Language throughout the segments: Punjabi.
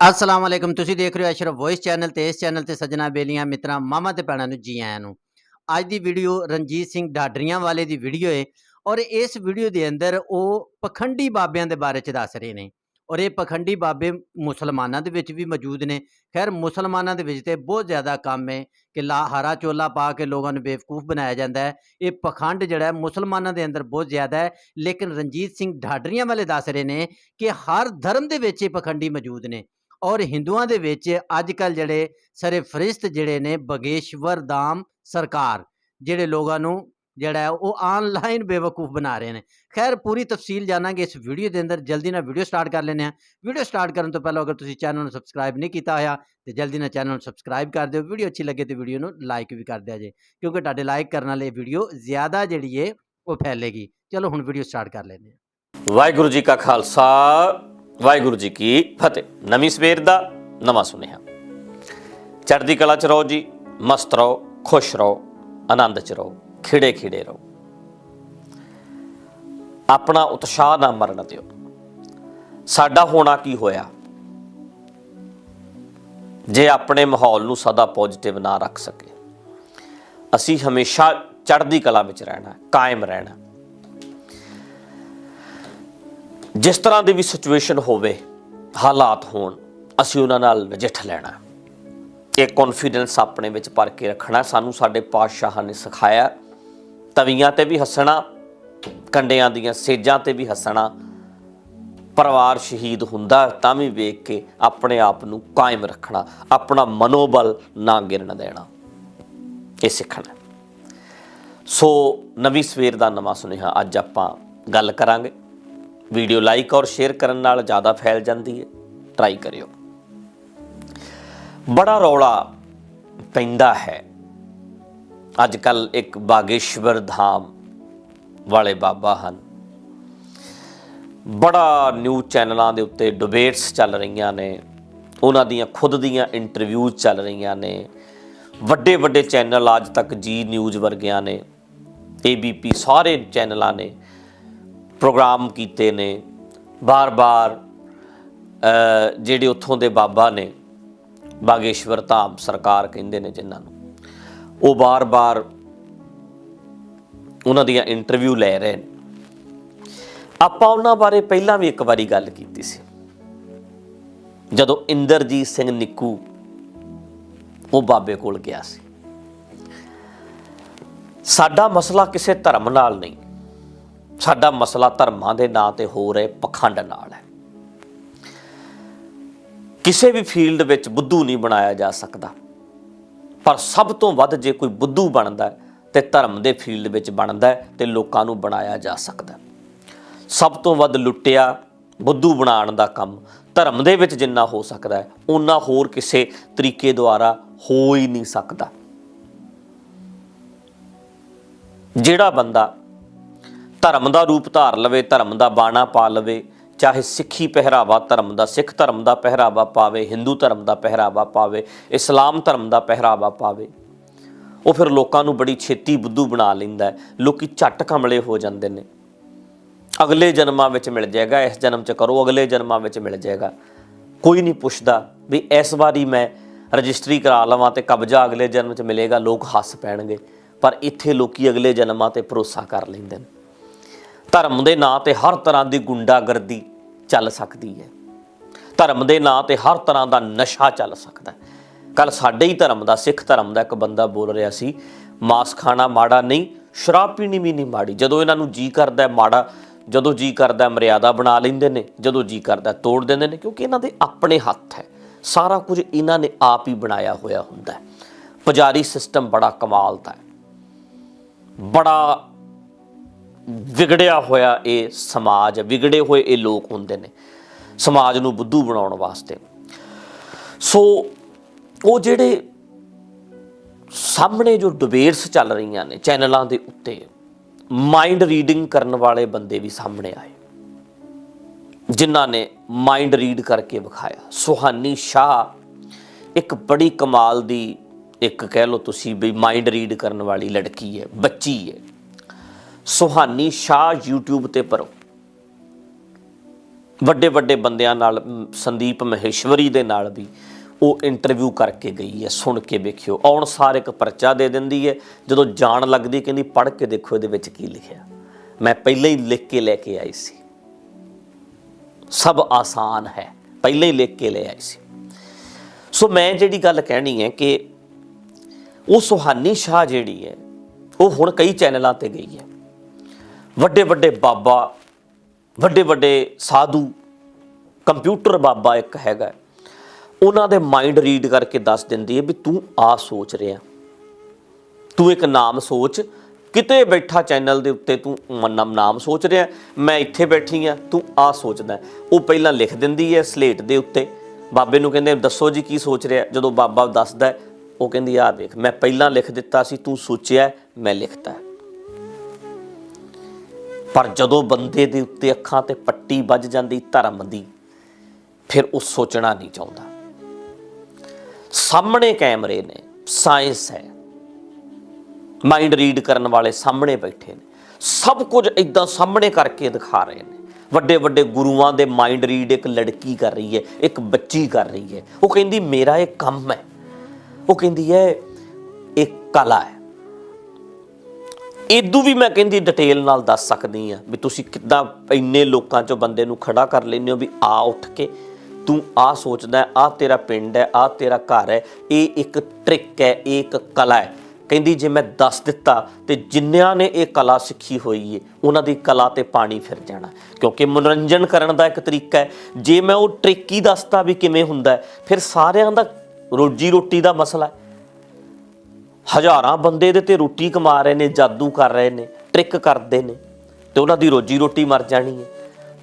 ਅਸਲਾਮ ਵਾਲੇਕਮ ਤੁਸੀਂ ਦੇਖ ਰਹੇ ਹੋ ਅਸ਼ਰਫ ਵੌਇਸ ਚੈਨਲ ਤੇ ਇਸ ਚੈਨਲ ਤੇ ਸੱਜਣਾ ਬੇਲੀਆਂ, ਮਿੱਤਰਾਂ, ਮਾਮਾ ਤੇ ਭੈਣਾਂ ਨੂੰ ਜੀ ਆਇਆਂ ਨੂੰ। ਅੱਜ ਦੀ ਵੀਡੀਓ ਰਣਜੀਤ ਸਿੰਘ ਢਾਡਰੀਆਂ ਵਾਲੇ ਦੀ ਵੀਡੀਓ ਹੈ ਔਰ ਇਸ ਵੀਡੀਓ ਦੇ ਅੰਦਰ ਉਹ ਪਖੰਡੀ ਬਾਬਿਆਂ ਦੇ ਬਾਰੇ ਚ ਦੱਸ ਰਹੇ ਨੇ ਔਰ ਇਹ ਪਖੰਡੀ ਬਾਬੇ ਮੁਸਲਮਾਨਾਂ ਦੇ ਵਿੱਚ ਵੀ ਮੌਜੂਦ ਨੇ। ਖੈਰ, ਮੁਸਲਮਾਨਾਂ ਦੇ ਵਿੱਚ ਤੇ ਬਹੁਤ ਜ਼ਿਆਦਾ ਕੰਮ ਹੈ ਕਿ ਲਾ, ਹਰਾ ਚੋਲਾ ਪਾ ਕੇ ਲੋਕਾਂ ਨੂੰ ਬੇਵਕੂਫ ਬਣਾਇਆ ਜਾਂਦਾ ਹੈ। ਇਹ ਪਖੰਡ ਜਿਹੜਾ ਮੁਸਲਮਾਨਾਂ ਦੇ ਅੰਦਰ ਬਹੁਤ ਜ਼ਿਆਦਾ ਹੈ, ਲੇਕਿਨ ਰਣਜੀਤ ਸਿੰਘ ਢਾਡਰੀਆਂ ਵਾਲੇ ਦੱਸ ਰਹੇ ਨੇ ਕਿ ਹਰ ਧਰਮ ਦੇ ਵਿੱਚ ਇਹ ਪਖੰਡੀ ਮੌਜੂਦ ਨੇ। ਔਰ ਹਿੰਦੂਆਂ ਦੇ ਵਿੱਚ ਅੱਜ ਕੱਲ ਜਿਹੜੇ ਸਰਫਰਿਸ਼ਤ ਜਿਹੜੇ ਨੇ ਬਗੇਸ਼ਵਰ ਧਾਮ ਸਰਕਾਰ, ਜਿਹੜੇ ਲੋਕਾਂ ਨੂੰ ਜਿਹੜਾ ਉਹ ਆਨਲਾਈਨ ਬੇਵਕੂਫ ਬਣਾ ਰਹੇ ਨੇ। ਖੈਰ, ਪੂਰੀ ਤਫਸੀਲ ਜਾਣਾਂਗੇ ਇਸ ਵੀਡੀਓ ਦੇ ਅੰਦਰ। ਜਲਦੀ ਨਾਲ ਵੀਡੀਓ ਸਟਾਰਟ ਕਰ ਲੈਂਦੇ ਹਾਂ। ਵੀਡੀਓ ਸਟਾਰਟ ਕਰਨ ਤੋਂ ਪਹਿਲਾਂ ਅਗਰ ਤੁਸੀਂ ਚੈਨਲ ਨੂੰ ਸਬਸਕ੍ਰਾਈਬ ਨਹੀਂ ਕੀਤਾ ਹੋਇਆ, ਤੇ ਜਲਦੀ ਨਾਲ ਚੈਨਲ ਨੂੰ ਸਬਸਕ੍ਰਾਈਬ ਕਰ ਦਿਓ। ਵੀਡੀਓ ਅੱਛੀ ਲੱਗੇ ਤੇ ਵੀਡੀਓ ਨੂੰ ਲਾਈਕ ਵੀ ਕਰ ਦਿਆ ਜੇ, ਕਿਉਂਕਿ ਤੁਹਾਡੇ ਲਾਈਕ ਕਰਨ ਵਾਲੇ ਇਹ ਵੀਡੀਓ ਜ਼ਿਆਦਾ ਜਿਹੜੀ ਏ, ਉਹ ਫੈਲੇਗੀ। ਚਲੋ ਹੁਣ ਵੀਡੀਓ ਸਟਾਰਟ ਕਰ ਲੈਂਦੇ ਹਾਂ। ਵਾਹਿਗੁਰੂ ਜੀ ਕਾ ਖਾਲਸਾ। ਵਾਹਿਗੁਰੂ ਜੀ ਕੀ ਫਤਿਹ। ਨਵੀਂ ਸਵੇਰ ਦਾ ਨਵਾਂ ਸੁਨੇਹਾ। ਚੜ੍ਹਦੀ ਕਲਾ ਚ ਰਹੋ ਜੀ, ਮਸਤ ਰਹੋ, ਖੁਸ਼ ਰਹੋ, ਆਨੰਦ ਚ ਰਹੋ, ਖਿੜੇ ਖਿੜੇ ਰਹੋ। ਆਪਣਾ ਉਤਸ਼ਾਹ ਨਾ ਮਰਨ ਦਿਓ। ਸਾਡਾ ਹੋਣਾ ਕੀ ਹੋਇਆ? ਜੇ ਆਪਣੇ ਮਾਹੌਲ ਨੂੰ ਸਦਾ ਪੋਜ਼ਿਟਿਵ ਨਾ ਰੱਖ ਸਕੇ, ਅਸੀਂ ਹਮੇਸ਼ਾ ਚੜ੍ਹਦੀ ਕਲਾ ਵਿੱਚ ਰਹਿਣਾ, ਕਾਇਮ ਰਹਿਣਾ। ਜਿਸ ਤਰ੍ਹਾਂ ਦੀ ਵੀ ਸਿਚੁਏਸ਼ਨ ਹੋਵੇ, ਹਾਲਾਤ ਹੋਣ, ਅਸੀਂ ਉਹਨਾਂ ਨਾਲ ਨਜਿੱਠ ਲੈਣਾ। ਇਹ ਕੌਨਫੀਡੈਂਸ ਆਪਣੇ ਵਿੱਚ ਭਰ ਕੇ ਰੱਖਣਾ, ਸਾਨੂੰ ਸਾਡੇ ਪਾਤਸ਼ਾਹਾਂ ਨੇ ਸਿਖਾਇਆ। ਤਵੀਆਂ ਤੇ ਵੀ ਹੱਸਣਾ, ਕੰਡਿਆਂ ਦੀਆਂ ਸੇਜਾਂ ਤੇ ਵੀ ਹੱਸਣਾ। ਪਰਿਵਾਰ ਸ਼ਹੀਦ ਹੁੰਦਾ, ਤਾਂ ਵੀ ਵੇਖ ਕੇ ਆਪਣੇ ਆਪ ਨੂੰ ਕਾਇਮ ਰੱਖਣਾ, ਆਪਣਾ ਮਨੋਬਲ ਨਾ ਗਿਰਨ ਦੇਣਾ। ਇਹ ਸਿੱਖਣਾ ਸੋ ਨਵੀਂ ਸਵੇਰ ਦਾ ਨਵਾਂ ਸੁਨੇਹਾ ਅੱਜ ਆਪਾਂ ਗੱਲ ਕਰਾਂਗੇ। ਵੀਡੀਓ ਲਾਈਕ ਔਰ ਸ਼ੇਅਰ ਕਰਨ ਨਾਲ ਜ਼ਿਆਦਾ ਫੈਲ ਜਾਂਦੀ ਹੈ। ਟਰਾਈ ਕਰਿਓ। ਬੜਾ ਰੌਲਾ ਪੈਂਦਾ ਹੈ। ਅੱਜ ਕੱਲ ਇੱਕ ਬਾਗੇਸ਼ਵਰ ਧਾਮ ਵਾਲੇ ਬਾਬਾ ਹਨ। ਬੜਾ ਨਿਊਜ਼ ਚੈਨਲਾਂ ਦੇ ਉੱਤੇ ਡਿਬੇਟਸ ਚੱਲ ਰਹੀਆਂ ਨੇ। ਉਹਨਾਂ ਦੀਆਂ ਖੁਦ ਦੀਆਂ ਇੰਟਰਵਿਊਜ਼ ਚੱਲ ਰਹੀਆਂ ਨੇ। ਵੱਡੇ ਵੱਡੇ ਚੈਨਲ ਅੱਜ ਤੱਕ ਜੀ ਨਿਊਜ਼ ਵਰਗਿਆਂ ਨੇ ਏਬੀਪੀ ਸਾਰੇ ਚੈਨਲਾਂ ਨੇ ਪ੍ਰੋਗਰਾਮ ਕੀਤੇ ਨੇ। ਬਾਰ-ਬਾਰ ਜਿਹੜੇ ਉੱਥੋਂ ਦੇ ਬਾਬਾ ਨੇ, ਬਾਗੇਸ਼ਵਰ ਧਾਮ ਸਰਕਾਰ ਕਹਿੰਦੇ ਨੇ ਜਿਨ੍ਹਾਂ ਨੂੰ। ਉਹ ਬਾਰ-ਬਾਰ ਉਹਨਾਂ ਦੀਆਂ ਇੰਟਰਵਿਊ ਲੈ ਰਹੇ ਨੇ। ਆਪਾਂ ਉਹਨਾਂ ਬਾਰੇ ਪਹਿਲਾਂ ਵੀ ਇੱਕ ਵਾਰੀ ਗੱਲ ਕੀਤੀ ਸੀ। ਜਦੋਂ ਇੰਦਰਜੀਤ ਸਿੰਘ ਨਿੱਕੂ ਉਹ ਬਾਬੇ ਕੋਲ ਗਿਆ ਸੀ। ਸਾਡਾ ਮਸਲਾ ਕਿਸੇ ਧਰਮ ਨਾਲ ਨਹੀਂ। ਸਾਡਾ ਮਸਲਾ ਧਰਮਾਂ ਦੇ ਨਾਂ ਤੇ ਹੋ ਰਹੇ ਪਖੰਡ ਨਾਲ ਹੈ। ਕਿਸੇ ਵੀ ਫੀਲਡ ਵਿੱਚ ਬੁੱਧੂ ਨਹੀਂ ਬਣਾਇਆ ਜਾ ਸਕਦਾ। ਪਰ ਸਭ ਤੋਂ ਵੱਧ ਜੇ ਕੋਈ ਬੁੱਧੂ ਬਣਦਾ ਹੈ, ਤੇ ਧਰਮ ਦੇ ਫੀਲਡ ਵਿੱਚ ਬਣਦਾ ਹੈ ਤੇ ਲੋਕਾਂ ਨੂੰ ਬਣਾਇਆ ਜਾ ਸਕਦਾ ਸਭ ਤੋਂ ਵੱਧ ਲੁੱਟਿਆ ਬੁੱਧੂ ਬਣਾਉਣ ਦਾ ਕੰਮ ਧਰਮ ਦੇ ਵਿੱਚ ਜਿੰਨਾ ਹੋ ਸਕਦਾ ਹੈ ਉਹਨਾਂ ਹੋਰ ਕਿਸੇ ਤਰੀਕੇ ਦੁਆਰਾ ਹੋ ਹੀ ਨਹੀਂ ਸਕਦਾ। ਜਿਹੜਾ ਬੰਦਾ ਧਰਮ ਦਾ ਰੂਪ ਧਾਰ ਲਵੇ, ਧਰਮ ਦਾ ਬਾਣਾ ਪਾ ਲਵੇ, ਚਾਹੇ ਸਿੱਖੀ ਪਹਿਰਾਵਾ ਧਰਮ ਦਾ, ਸਿੱਖ ਧਰਮ ਦਾ ਪਹਿਰਾਵਾ ਪਾਵੇ, ਹਿੰਦੂ ਧਰਮ ਦਾ ਪਹਿਰਾਵਾ ਪਾਵੇ, ਇਸਲਾਮ ਧਰਮ ਦਾ ਪਹਿਰਾਵਾ ਪਾਵੇ, ਉਹ ਫਿਰ ਲੋਕਾਂ ਨੂੰ ਬੜੀ ਛੇਤੀ ਬੁੱਧੂ ਬਣਾ ਲੈਂਦਾ ਹੈ। ਲੋਕੀ ਝੱਟ ਕਮਲੇ ਹੋ ਜਾਂਦੇ ਨੇ। ਅਗਲੇ ਜਨਮਾਂ ਵਿੱਚ ਮਿਲ ਜਾਏਗਾ, ਇਸ ਜਨਮ 'ਚ ਕਰੋ, ਅਗਲੇ ਜਨਮਾਂ ਵਿੱਚ ਮਿਲ ਜਾਏਗਾ। ਕੋਈ ਨਹੀਂ ਪੁੱਛਦਾ ਵੀ ਇਸ ਵਾਰੀ ਮੈਂ ਰਜਿਸਟਰੀ ਕਰਾ ਲਵਾਂ ਤੇ ਕਬਜ਼ਾ ਅਗਲੇ ਜਨਮ 'ਚ ਮਿਲੇਗਾ, ਲੋਕ ਹੱਸ ਪੈਣਗੇ, ਪਰ ਇੱਥੇ ਲੋਕੀ ਅਗਲੇ ਜਨਮਾਂ ਤੇ ਭਰੋਸਾ ਕਰ ਲੈਂਦੇ ਨੇ। ਧਰਮ ਦੇ ਨਾਂ ਤੇ ਹਰ ਤਰ੍ਹਾਂ ਦੀ ਗੁੰਡਾਗਰਦੀ ਚੱਲ ਸਕਦੀ ਹੈ। ਧਰਮ ਦੇ ਨਾਂ ਤੇ ਹਰ ਤਰ੍ਹਾਂ ਦਾ ਨਸ਼ਾ ਚੱਲ ਸਕਦਾ ਹੈ। ਕੱਲ ਸਾਡੇ ਹੀ ਧਰਮ ਦਾ, ਸਿੱਖ ਧਰਮ ਦਾ ਇੱਕ ਬੰਦਾ ਬੋਲ ਰਿਹਾ ਸੀ, ਮਾਸ ਖਾਣਾ ਮਾੜਾ ਨਹੀਂ, ਸ਼ਰਾਬ ਪੀਣੀ ਵੀ ਨਹੀਂ ਮਾੜੀ। ਜਦੋਂ ਇਹਨਾਂ ਨੂੰ ਜੀ ਕਰਦਾ ਹੈ ਮਾੜਾ, ਜਦੋਂ ਜੀ ਕਰਦਾ ਮਰਿਆਦਾ ਬਣਾ ਲੈਂਦੇ ਨੇ, ਜਦੋਂ ਜੀ ਕਰਦਾ ਤੋੜ ਦਿੰਦੇ ਨੇ, ਕਿਉਂਕਿ ਇਹਨਾਂ ਦੇ ਆਪਣੇ ਹੱਥ ਹੈ। ਸਾਰਾ ਕੁਝ ਇਹਨਾਂ ਨੇ ਆਪ ਹੀ ਬਣਾਇਆ ਹੋਇਆ ਹੁੰਦਾ ਹੈ। ਪੁਜਾਰੀ ਸਿਸਟਮ ਬੜਾ ਕਮਾਲ ਦਾ ਹੈ। ਬੜਾ ਵਿਗੜਿਆ ਹੋਇਆ ਇਹ ਸਮਾਜ ਹੈ, ਵਿਗੜੇ ਹੋਏ ਇਹ ਲੋਕ ਹੁੰਦੇ ਨੇ ਸਮਾਜ ਨੂੰ ਬੁੱਧੂ ਬਣਾਉਣ ਵਾਸਤੇ। ਸੋ ਉਹ ਜਿਹੜੇ ਸਾਹਮਣੇ ਜੋ ਡਿਬੇਟਸ ਚੱਲ ਰਹੀਆਂ ਨੇ ਚੈਨਲਾਂ ਦੇ ਉੱਤੇ ਮਾਈਂਡ ਰੀਡਿੰਗ ਕਰਨ ਵਾਲੇ ਬੰਦੇ ਵੀ ਸਾਹਮਣੇ ਆਏ ਜਿਨ੍ਹਾਂ ਨੇ ਮਾਈਂਡ ਰੀਡ ਕਰਕੇ ਵਿਖਾਇਆ। ਸੁਹਾਨੀ ਸ਼ਾਹ ਇੱਕ ਬੜੀ ਕਮਾਲ ਦੀ ਇੱਕ ਕਹਿ ਲਓ ਤੁਸੀਂ ਵੀ ਮਾਈਂਡ ਰੀਡ ਕਰਨ ਵਾਲੀ ਲੜਕੀ ਹੈ ਬੱਚੀ ਹੈ। ਸੁਹਾਨੀ ਸ਼ਾਹ YouTube ਤੇ ਭਰੋ ਵੱਡੇ ਵੱਡੇ ਬੰਦਿਆਂ ਨਾਲ ਸੰਦੀਪ ਮਹੇਸ਼ਵਰੀ ਦੇ ਨਾਲ ਵੀ ਉਹ ਇੰਟਰਵਿਊ ਕਰਕੇ ਗਈ ਹੈ, ਸੁਣ ਕੇ ਵੇਖਿਓ। ਆਉਣ ਸਾਰ ਇੱਕ ਪਰਚਾ ਦੇ ਦਿੰਦੀ ਹੈ, ਜਦੋਂ ਜਾਣ ਲੱਗਦੀ ਕਹਿੰਦੀ, ਪੜ੍ਹ ਕੇ ਦੇਖੋ ਇਹਦੇ ਵਿੱਚ ਕੀ ਲਿਖਿਆ। ਮੈਂ ਪਹਿਲਾਂ ਹੀ ਲਿਖ ਕੇ ਲੈ ਕੇ ਆਈ ਸੀ। ਸਭ ਆਸਾਨ ਹੈ, ਪਹਿਲਾਂ ਹੀ ਲਿਖ ਕੇ ਲੈ ਆਈ ਸੀ। ਸੋ ਮੈਂ ਜਿਹੜੀ ਗੱਲ ਕਹਿਣੀ ਹੈ ਕਿ ਉਹ ਸੁਹਾਨੀ ਸ਼ਾਹ ਜਿਹੜੀ ਹੈ, ਉਹ ਹੁਣ ਕਈ ਚੈਨਲਾਂ ਤੇ ਗਈ ਹੈ। ਵੱਡੇ ਵੱਡੇ ਬਾਬਾ, ਵੱਡੇ ਵੱਡੇ ਸਾਧੂ, ਕੰਪਿਊਟਰ ਬਾਬਾ ਇੱਕ ਹੈਗਾ ਉਹਨਾਂ ਦੇ ਮਾਈਂਡ ਰੀਡ ਕਰਕੇ ਦੱਸ ਦਿੰਦੀ ਹੈ ਵੀ ਤੂੰ ਆ ਸੋਚ ਰਿਹਾ। ਤੂੰ ਇੱਕ ਨਾਮ ਸੋਚ, ਕਿਤੇ ਬੈਠਾ ਚੈਨਲ ਦੇ ਉੱਤੇ ਤੂੰ ਮ- ਨਾਮ ਸੋਚ ਰਿਹਾ, ਮੈਂ ਇੱਥੇ ਬੈਠੀ ਆ ਤੂੰ ਆ ਸੋਚਦਾ ਉਹ ਪਹਿਲਾਂ ਲਿਖ ਦਿੰਦੀ ਹੈ ਸਲੇਟ ਦੇ ਉੱਤੇ। ਬਾਬੇ ਨੂੰ ਕਹਿੰਦੇ, ਦੱਸੋ ਜੀ ਕੀ ਸੋਚ ਰਿਹਾ? ਜਦੋਂ ਬਾਬਾ ਦੱਸਦਾ ਉਹ ਕਹਿੰਦੀ ਆ ਵੇਖ, ਮੈਂ ਪਹਿਲਾਂ ਲਿਖ ਦਿੱਤਾ ਸੀ, ਤੂੰ ਸੋਚਿਆ ਮੈਂ ਲਿਖਤਾ ਪਰ ਜਦੋਂ ਬੰਦੇ ਦੇ ਉੱਤੇ ਅੱਖਾਂ ਤੇ ਪੱਟੀ ਵੱਜ ਜਾਂਦੀ ਧਰਮ ਦੀ, ਫਿਰ ਉਹ ਸੋਚਣਾ ਨਹੀਂ ਚਾਹੁੰਦਾ। ਸਾਹਮਣੇ ਕੈਮਰੇ ਨੇ, ਸਾਇੰਸ ਹੈ। ਮਾਈਂਡ ਰੀਡ ਕਰਨ ਵਾਲੇ ਸਾਹਮਣੇ ਬੈਠੇ ਨੇ। ਸਭ ਕੁਝ ਇਦਾਂ ਸਾਹਮਣੇ ਕਰਕੇ ਦਿਖਾ ਰਹੇ ਨੇ। ਵੱਡੇ ਵੱਡੇ ਗੁਰੂਆਂ ਦੇ ਮਾਈਂਡ ਰੀਡ ਇੱਕ ਲੜਕੀ ਕਰ ਰਹੀ ਹੈ, ਇੱਕ ਬੱਚੀ ਕਰ ਰਹੀ ਹੈ। ਉਹ ਕਹਿੰਦੀ, ਮੇਰਾ ਇਹ ਕੰਮ ਹੈ। ਉਹ ਕਹਿੰਦੀ ਹੈ, ਇਹ ਕਲਾ ਹੈ। ਇਦੋਂ ਵੀ ਮੈਂ ਕਹਿੰਦੀ ਡਿਟੇਲ ਨਾਲ ਦੱਸ ਸਕਦੀ ਆ ਵੀ ਤੁਸੀਂ ਕਿੱਦਾਂ ਇੰਨੇ ਲੋਕਾਂ ਚੋਂ ਬੰਦੇ ਨੂੰ ਖੜਾ ਕਰ ਲੈਂਦੇ ਹੋ ਵੀ ਆ ਉੱਠ ਕੇ ਤੂੰ ਆ ਸੋਚਦਾ ਆ ਤੇਰਾ ਪਿੰਡ ਹੈ, ਆ ਤੇਰਾ ਘਰ ਹੈ, ਇਹ ਇੱਕ ਟ੍ਰਿਕ ਹੈ, ਇਹ ਇੱਕ ਕਲਾ ਹੈ। ਕਹਿੰਦੀ ਜੇ ਮੈਂ ਦੱਸ ਦਿੱਤਾ ਤੇ ਜਿੰਨਿਆਂ ਨੇ ਇਹ ਕਲਾ ਸਿੱਖੀ ਹੋਈ ਏ, ਉਹਨਾਂ ਦੀ ਕਲਾ ਤੇ ਪਾਣੀ ਫਿਰ ਜਾਣਾ। ਕਿਉਂਕਿ ਮਨੋਰੰਜਨ ਕਰਨ ਦਾ ਇੱਕ ਤਰੀਕਾ ਹੈ। ਜੇ ਮੈਂ ਉਹ ਟ੍ਰਿਕ ਹੀ ਦੱਸਤਾ ਵੀ ਕਿਵੇਂ ਹੁੰਦਾ ਫਿਰ ਸਾਰਿਆਂ ਦਾ ਰੋਜੀ ਰੋਟੀ ਦਾ ਮਸਲਾ ਹੈ। ਹਜ਼ਾਰਾਂ ਬੰਦੇ ਇਹਦੇ ਤੇ ਰੋਟੀ ਕਮਾ ਰਹੇ ਨੇ, ਜਾਦੂ ਕਰ ਰਹੇ ਨੇ ਟ੍ਰਿਕ ਕਰਦੇ ਨੇ ਤੇ ਉਹਨਾਂ ਦੀ ਰੋਜੀ ਰੋਟੀ ਮਰ ਜਾਣੀ ਹੈ।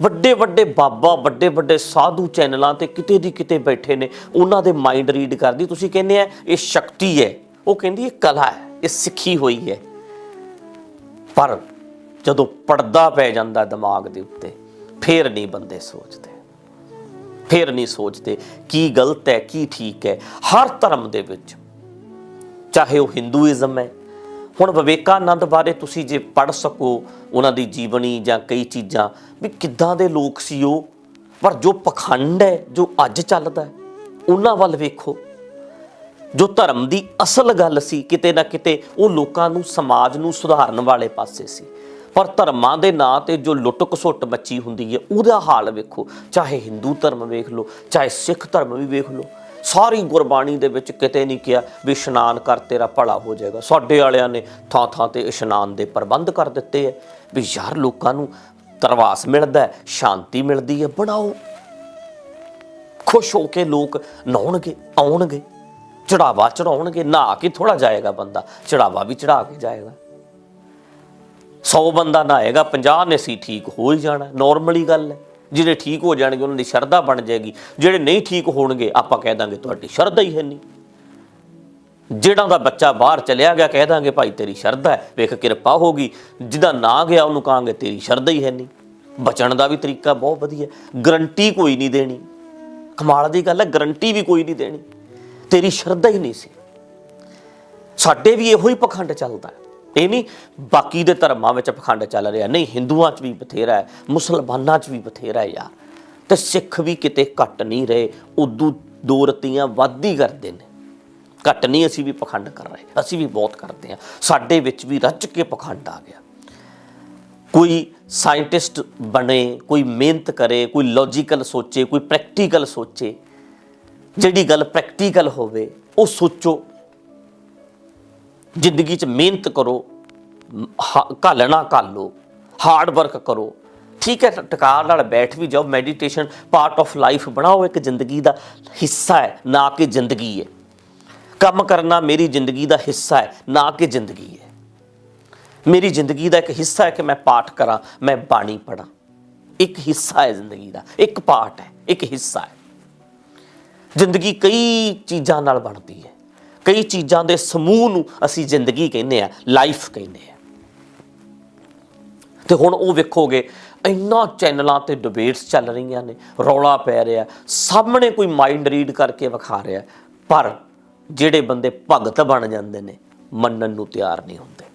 ਵੱਡੇ ਵੱਡੇ ਬਾਬਾ, ਵੱਡੇ ਵੱਡੇ ਸਾਧੂ ਚੈਨਲਾਂ ਤੇ ਕਿਤੇ ਦੀ ਕਿਤੇ ਬੈਠੇ ਨੇ, ਉਹਨਾਂ ਦੇ ਮਾਈਂਡ ਰੀਡ ਕਰਦੀ। ਤੁਸੀਂ ਕਹਿੰਦੇ ਆ, ਇਹ ਸ਼ਕਤੀ ਹੈ, ਉਹ ਕਹਿੰਦੀ ਇਹ ਕਲਾ ਹੈ, ਇਹ ਸਿੱਖੀ ਹੋਈ ਹੈ। ਪਰ ਜਦੋਂ ਪਰਦਾ ਪੈ ਜਾਂਦਾ ਦਿਮਾਗ ਦੇ ਉੱਤੇ, ਫੇਰ ਨਹੀਂ ਬੰਦੇ ਸੋਚਦੇ। ਫੇਰ ਨਹੀਂ ਸੋਚਦੇ ਕੀ ਗਲਤ ਹੈ, ਕੀ ਠੀਕ ਹੈ। ਹਰ ਧਰਮ ਦੇ ਵਿੱਚ ਚਾਹੇ ਉਹ ਹਿੰਦੂਇਜ਼ਮ ਹੈ। ਹੁਣ ਵਿਵੇਕਾਨੰਦ ਬਾਰੇ ਤੁਸੀਂ ਜੇ ਪੜ੍ਹ ਸਕੋ ਉਹਨਾਂ ਦੀ ਜੀਵਨੀ ਜਾਂ ਕਈ ਚੀਜ਼ਾਂ, ਵੀ ਕਿੱਦਾਂ ਦੇ ਲੋਕ ਸੀ ਉਹ? ਪਰ ਜੋ ਪਖੰਡ ਹੈ, ਜੋ ਅੱਜ ਚੱਲਦਾ ਹੈ, ਉਹਨਾਂ ਵੱਲ ਵੇਖੋ। ਜੋ ਧਰਮ ਦੀ ਅਸਲ ਗੱਲ ਸੀ, ਕਿਤੇ ਨਾ ਕਿਤੇ ਉਹ ਲੋਕਾਂ ਨੂੰ, ਸਮਾਜ ਨੂੰ ਸੁਧਾਰਨ ਵਾਲੇ ਪਾਸੇ ਸੀ। ਪਰ ਧਰਮਾਂ ਦੇ ਨਾਂ ਤੇ ਜੋ ਲੁੱਟ ਖਸੁੱਟ ਮੱਚੀ ਹੁੰਦੀ ਹੈ, ਉਹਦਾ ਹਾਲ ਵੇਖੋ। ਚਾਹੇ ਹਿੰਦੂ ਧਰਮ ਵੇਖ ਲਓ, ਚਾਹੇ ਸਿੱਖ ਧਰਮ ਵੀ ਵੇਖ ਲਓ ਸਾਰੀ ਗੁਰਬਾਣੀ ਦੇ ਵਿੱਚ ਕਿਤੇ ਨਹੀਂ ਕਿਹਾ ਵੀ ਇਸ਼ਨਾਨ ਕਰ ਤੇਰਾ ਭਲਾ ਹੋ ਜਾਏਗਾ। ਸਾਡੇ ਵਾਲਿਆਂ ਨੇ ਥਾਂ ਥਾਂ ਤੇ ਇਸ਼ਨਾਨ ਦੇ ਪ੍ਰਬੰਧ ਕਰ ਦਿੱਤੇ ਹੈ ਵੀ ਯਾਰ ਲੋਕਾਂ ਨੂੰ ਤਰਵਾਸ ਮਿਲਦਾ ਹੈ, ਸ਼ਾਂਤੀ ਮਿਲਦੀ ਹੈ, ਬਣਾਓ। ਖੁਸ਼ ਹੋ ਕੇ ਲੋਕ ਨਹਾਉਣਗੇ, ਆਉਣਗੇ, ਚੜਾਵਾ ਚੜਾਉਣਗੇ, ਨਹਾ ਕੇ ਥੋੜਾ ਜਾਏਗਾ ਬੰਦਾ, ਚੜਾਵਾ ਵੀ ਚੜਾ ਕੇ ਜਾਏਗਾ। 100 ਬੰਦਾ ਨਹਾਏਗਾ 50 ਨੇ ਸੀ ਠੀਕ ਹੋ ਹੀ ਜਾਣਾ ਨਾਰਮਲੀ ਗੱਲ ਹੈ। ਜਿਹੜੇ ਠੀਕ ਹੋ ਜਾਣਗੇ, ਉਹਨਾਂ ਦੀ ਸ਼ਰਧਾ ਬਣ ਜਾਏਗੀ। ਜਿਹੜੇ ਨਹੀਂ ਠੀਕ ਹੋਣਗੇ, ਆਪਾਂ ਕਹਿ ਦਾਂਗੇ, ਤੁਹਾਡੀ ਸ਼ਰਧਾ ਹੀ ਹੈ ਨਹੀਂ। ਜਿਹੜਾ ਦਾ ਬੱਚਾ ਬਾਹਰ ਚਲਿਆ ਗਿਆ, ਕਹਿ ਦਾਂਗੇ, ਭਾਈ, ਤੇਰੀ ਸ਼ਰਧਾ ਹੈ। ਵੇਖ, ਕਿਰਪਾ ਹੋਗੀ ਜਿਹਦਾ ਨਾ ਗਿਆ, ਉਹਨੂੰ ਕਹਾਂਗੇ, ਤੇਰੀ ਸ਼ਰਧਾ ਹੀ ਹੈ ਨਹੀਂ। ਬਚਣ ਦਾ ਵੀ ਤਰੀਕਾ ਬਹੁਤ ਵਧੀਆ ਗਰੰਟੀ ਕੋਈ ਨਹੀਂ ਦੇਣੀ। ਕਮਾਲ ਦੀ ਗੱਲ ਹੈ, ਗਰੰਟੀ ਵੀ ਕੋਈ ਨਹੀਂ ਦੇਣੀ। ਤੇਰੀ ਸ਼ਰਧਾ ਹੀ ਨਹੀਂ ਸੀ। ਸਾਡੇ ਵੀ ਇਹੋ ਹੀ ਪਖੰਡ ਚੱਲਦਾ ਹੈ। ਇਹ ਨਹੀਂ, ਬਾਕੀ ਦੇ ਧਰਮਾਂ ਵਿੱਚ ਪਖੰਡ ਚੱਲ ਰਿਹਾ। ਨਹੀਂ, ਹਿੰਦੂਆਂ 'ਚ ਵੀ ਬਥੇਰਾ ਹੈ, ਮੁਸਲਮਾਨਾਂ 'ਚ ਵੀ ਬਥੇਰਾ ਹੈ ਯਾਰ। ਤੇ ਸਿੱਖ ਵੀ ਕਿਤੇ ਘੱਟ ਨਹੀਂ ਰਹੇ ਉਦੋਂ ਦੋ ਰਤੀਆਂ ਵਾਧੀ ਕਰਦੇ ਨੇ। ਘੱਟ ਨਹੀਂ ਅਸੀਂ ਵੀ ਪਖੰਡ ਕਰ ਰਹੇ, ਅਸੀਂ ਵੀ ਬਹੁਤ ਕਰਦੇ ਹਾਂ। ਸਾਡੇ ਵਿੱਚ ਵੀ ਰੱਜ ਕੇ ਪਖੰਡ ਆ ਗਿਆ। ਕੋਈ ਸਾਇੰਟਿਸਟ ਬਣੇ, ਕੋਈ ਮਿਹਨਤ ਕਰੇ, ਕੋਈ ਲੌਜੀਕਲ ਸੋਚੇ, ਕੋਈ ਪ੍ਰੈਕਟੀਕਲ ਸੋਚੇ, ਜਿਹੜੀ ਗੱਲ ਪ੍ਰੈਕਟੀਕਲ ਹੋਵੇ, ਉਹ ਸੋਚੋ। ਜ਼ਿੰਦਗੀ 'ਚ ਮਿਹਨਤ ਕਰੋ ਘਾਲਣਾ ਘਾਲੋ ਹਾਰਡ ਵਰਕ ਕਰੋ। ਠੀਕ ਹੈ, ਟਕਾਰ ਨਾਲ ਬੈਠ ਵੀ ਜਾਓ ਮੈਡੀਟੇਸ਼ਨ ਪਾਰਟ ਆਫ ਲਾਈਫ ਬਣਾਓ, ਇੱਕ ਜ਼ਿੰਦਗੀ ਦਾ ਹਿੱਸਾ ਹੈ, ਨਾ ਕਿ ਜ਼ਿੰਦਗੀ ਹੈ। ਕੰਮ ਕਰਨਾ ਮੇਰੀ ਜ਼ਿੰਦਗੀ ਦਾ ਹਿੱਸਾ ਹੈ, ਨਾ ਕਿ ਜ਼ਿੰਦਗੀ ਹੈ। ਮੇਰੀ ਜ਼ਿੰਦਗੀ ਦਾ ਇੱਕ ਹਿੱਸਾ ਹੈ ਕਿ ਮੈਂ ਪਾਠ ਕਰਾਂ, ਮੈਂ ਬਾਣੀ ਪੜਾਂ ਇੱਕ ਹਿੱਸਾ ਹੈ ਜ਼ਿੰਦਗੀ ਦਾ, ਇੱਕ ਪਾਰਟ ਹੈ, ਇੱਕ ਹਿੱਸਾ ਹੈ। ਜ਼ਿੰਦਗੀ ਕਈ ਚੀਜ਼ਾਂ ਨਾਲ ਬਣਦੀ ਹੈ। ਕਈ ਚੀਜ਼ਾਂ ਦੇ ਸਮੂਹ ਨੂੰ ਅਸੀਂ ਜ਼ਿੰਦਗੀ ਕਹਿੰਦੇ ਆ ਲਾਈਫ ਕਹਿੰਦੇ ਆ। ਤੇ ਹੁਣ ਉਹ ਵੇਖੋਗੇ, ਇੰਨਾ ਚੈਨਲਾਂ ਤੇ ਡਿਬੇਟਸ ਚੱਲ ਰਹੀਆਂ ਨੇ, ਰੌਲਾ ਪੈ ਰਿਹਾ, ਸਾਹਮਣੇ ਕੋਈ ਮਾਈਂਡ ਰੀਡ ਕਰਕੇ ਵਿਖਾ ਰਿਹਾ, ਪਰ ਜਿਹੜੇ ਬੰਦੇ ਭਗਤ ਬਣ ਜਾਂਦੇ ਨੇ, ਮੰਨਣ ਨੂੰ ਤਿਆਰ ਨਹੀਂ ਹੁੰਦੇ।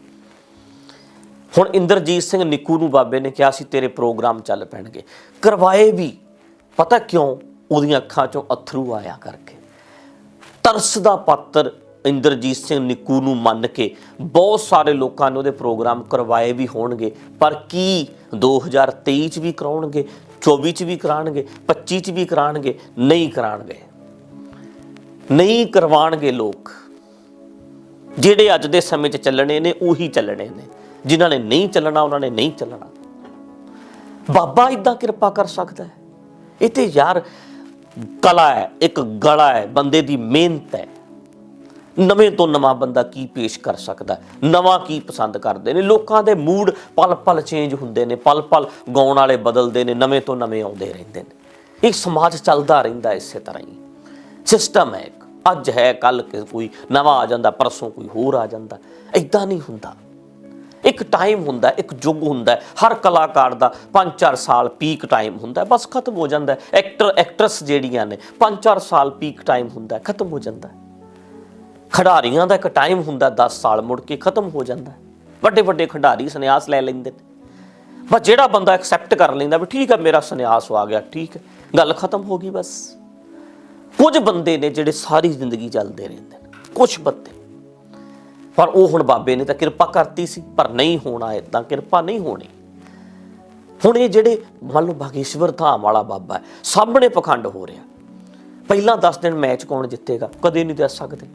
ਹੁਣ ਇੰਦਰਜੀਤ ਸਿੰਘ ਨਿੱਕੂ ਨੂੰ ਬਾਬੇ ਨੇ ਕਿਹਾ ਸੀ, ਤੇਰੇ ਪ੍ਰੋਗਰਾਮ ਚੱਲ ਪੈਣਗੇ। ਕਰਵਾਏ ਵੀ। ਪਤਾ ਕਿਉਂ? ਉਹਦੀਆਂ ਅੱਖਾਂ ਚੋਂ ਅਥਰੂ ਆਇਆ ਕਰਕੇ। ਤਰਸ ਦਾ ਪਾਤਰ ਇੰਦਰਜੀਤ ਸਿੰਘ ਨਿੱਕੂ ਨੂੰ ਮੰਨ ਕੇ ਬਹੁਤ ਸਾਰੇ ਲੋਕਾਂ ਨੇ ਉਹਦੇ ਪ੍ਰੋਗਰਾਮ ਕਰਵਾਏ ਵੀ ਹੋਣਗੇ, ਪਰ ਕੀ 2023 ਚ ਵੀ ਕਰਾਉਣਗੇ 24 ਚ ਵੀ ਕਰਾਣਗੇ 25 ਚ ਵੀ ਕਰਾਣਗੇ ਨਹੀਂ ਕਰਾਣਗੇ ਨਹੀਂ ਕਰਵਾਣਗੇ ਲੋਕ। ਜਿਹੜੇ ਅੱਜ ਦੇ ਸਮੇਂ 'ਚ ਚੱਲਣੇ ਨੇ, ਉਹੀ ਚੱਲਣੇ ਨੇ। ਜਿਨ੍ਹਾਂ ਨੇ ਨਹੀਂ ਚੱਲਣਾ, ਉਹਨਾਂ ਨੇ ਨਹੀਂ ਚੱਲਣਾ। ਬਾਬਾ ਇਦਾਂ ਕਿਰਪਾ ਕਰ ਸਕਦਾ ਹੈ। ਇਹ ਤੇ ਯਾਰ ਕਲਾ ਹੈ, ਇੱਕ ਗਲਾ ਹੈ, ਬੰਦੇ ਦੀ ਮਿਹਨਤ ਹੈ। ਨਵੇਂ ਤੋਂ ਨਵਾਂ ਬੰਦਾ ਕੀ ਪੇਸ਼ ਕਰ ਸਕਦਾ ਨਵਾਂ ਕੀ ਪਸੰਦ ਕਰਦੇ ਨੇ? ਲੋਕਾਂ ਦੇ ਮੂਡ ਪਲ ਪਲ ਚੇਂਜ ਹੁੰਦੇ ਨੇ ਪਲ ਪਲ ਗਾਉਣ ਵਾਲੇ ਬਦਲਦੇ ਨੇ, ਨਵੇਂ ਤੋਂ ਨਵੇਂ ਆਉਂਦੇ ਰਹਿੰਦੇ ਨੇ। ਇਹ ਸਮਾਜ ਚੱਲਦਾ ਰਹਿੰਦਾ ਇਸੇ ਤਰ੍ਹਾਂ ਹੀ। ਸਿਸਟਮ ਹੈ ਇੱਕ। ਅੱਜ ਹੈ ਕੱਲ ਕੋਈ ਨਵਾਂ ਆ ਜਾਂਦਾ, ਪਰਸੋਂ ਕੋਈ ਹੋਰ ਆ ਜਾਂਦਾ। ਇਦਾਂ ਨਹੀਂ ਹੁੰਦਾ। ਇੱਕ ਟਾਈਮ ਹੁੰਦਾ ਇੱਕ ਯੁੱਗ ਹੁੰਦਾ ਹਰ ਕਲਾਕਾਰ ਦਾ 5-4 ਸਾਲ ਪੀਕ ਟਾਈਮ ਹੁੰਦਾ ਬਸ ਖਤਮ ਹੋ ਜਾਂਦਾ ਐਕਟਰ ਐਕਟਰਸ ਜਿਹੜੀਆਂ ਨੇ 5-4 ਸਾਲ ਪੀਕ ਟਾਈਮ ਹੁੰਦਾ ਖਤਮ ਹੋ ਜਾਂਦਾ ਖਿਡਾਰੀਆਂ ਦਾ ਇੱਕ ਟਾਈਮ ਹੁੰਦਾ 10 ਸਾਲ ਮੁੜ ਕੇ ਖਤਮ ਹੋ ਜਾਂਦਾ ਵੱਡੇ ਵੱਡੇ ਖਿਡਾਰੀ ਸੰਨਿਆਸ ਲੈ ਲੈਂਦੇ ਨੇ। ਬਸ ਜਿਹੜਾ ਬੰਦਾ ਐਕਸੈਪਟ ਕਰ ਲੈਂਦਾ ਵੀ ਠੀਕ ਹੈ, ਮੇਰਾ ਸੰਨਿਆਸ ਆ ਗਿਆ, ਠੀਕ ਹੈ, ਗੱਲ ਖਤਮ ਹੋ ਗਈ ਬਸ। ਕੁਝ ਬੰਦੇ ਨੇ ਜਿਹੜੇ ਸਾਰੀ ਜ਼ਿੰਦਗੀ ਚੱਲਦੇ ਰਹਿੰਦੇ ਨੇ, ਕੁਝ ਬੰਦੇ। ਪਰ ਉਹ ਹੁਣ ਬਾਬੇ ਨੇ ਤਾਂ ਕਿਰਪਾ ਕਰਤੀ ਸੀ, ਪਰ ਨਹੀਂ ਹੋਣਾ ਇਦਾਂ ਕਿਰਪਾ ਨਹੀਂ ਹੋਣੀ। ਹੁਣ ਇਹ ਜਿਹੜੇ ਮੰਨ ਲਓ ਬਾਗੇਸ਼ਵਰ ਧਾਮ ਵਾਲਾ ਬਾਬਾ ਹੈ, ਸਾਹਮਣੇ ਪਖੰਡ ਹੋ ਰਿਹਾ। ਪਹਿਲਾਂ 10 ਦਿਨ ਮੈਚ ਕੌਣ ਜਿੱਤੇਗਾ, ਕਦੇ ਨਹੀਂ ਦੱਸ ਸਕਦੇ।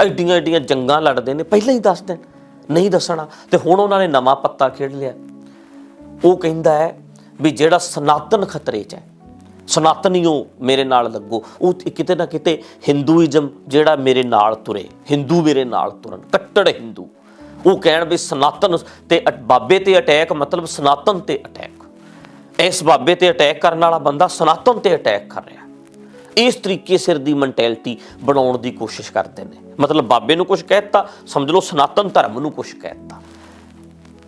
ਐਡੀਆਂ ਐਡੀਆਂ ਜੰਗਾਂ ਲੜਦੇ ਨੇ, ਪਹਿਲਾਂ ਹੀ ਦੱਸ ਦਿਨ ਨਹੀਂ ਦੱਸਣਾ। ਤੇ ਹੁਣ ਉਹਨਾਂ ਨੇ ਨਵਾਂ ਪੱਤਾ ਖੇਡ ਲਿਆ। ਉਹ ਕਹਿੰਦਾ ਹੈ ਵੀ ਜਿਹੜਾ ਸਨਾਤਨ ਖਤਰੇ 'ਚ ਹੈ, ਸਨਾਤਨੀਓ ਮੇਰੇ ਨਾਲ ਲੱਗੋ। ਉਹ ਕਿਤੇ ਨਾ ਕਿਤੇ ਹਿੰਦੂਇਜ਼ਮ ਜਿਹੜਾ ਮੇਰੇ ਨਾਲ ਤੁਰੇ ਹਿੰਦੂ ਮੇਰੇ ਨਾਲ ਤੁਰਨ, ਕੱਟੜ ਹਿੰਦੂ ਉਹ ਕਹਿਣ ਵੀ ਸਨਾਤਨ ਤੇ ਅ- ਬਾਬੇ ਤੇ ਅਟੈਕ ਮਤਲਬ ਸਨਾਤਨ ਤੇ ਅਟੈਕ ਇਸ ਬਾਬੇ ਤੇ ਅਟੈਕ ਕਰਨ ਵਾਲਾ ਬੰਦਾ ਸਨਾਤਨ ਤੇ ਅਟੈਕ ਕਰ ਰਿਹਾ। ਇਸ ਤਰੀਕੇ ਸਿਰ ਦੀ ਮੈਂਟੈਲਿਟੀ ਬਣਾਉਣ ਦੀ ਕੋਸ਼ਿਸ਼ ਕਰਦੇ ਨੇ। ਮਤਲਬ ਬਾਬੇ ਨੂੰ ਕੁਝ ਕਹਿਤਾ ਸਮਝ ਲਓ ਸਨਾਤਨ ਧਰਮ ਨੂੰ ਕੁਝ ਕਹਿਤਾ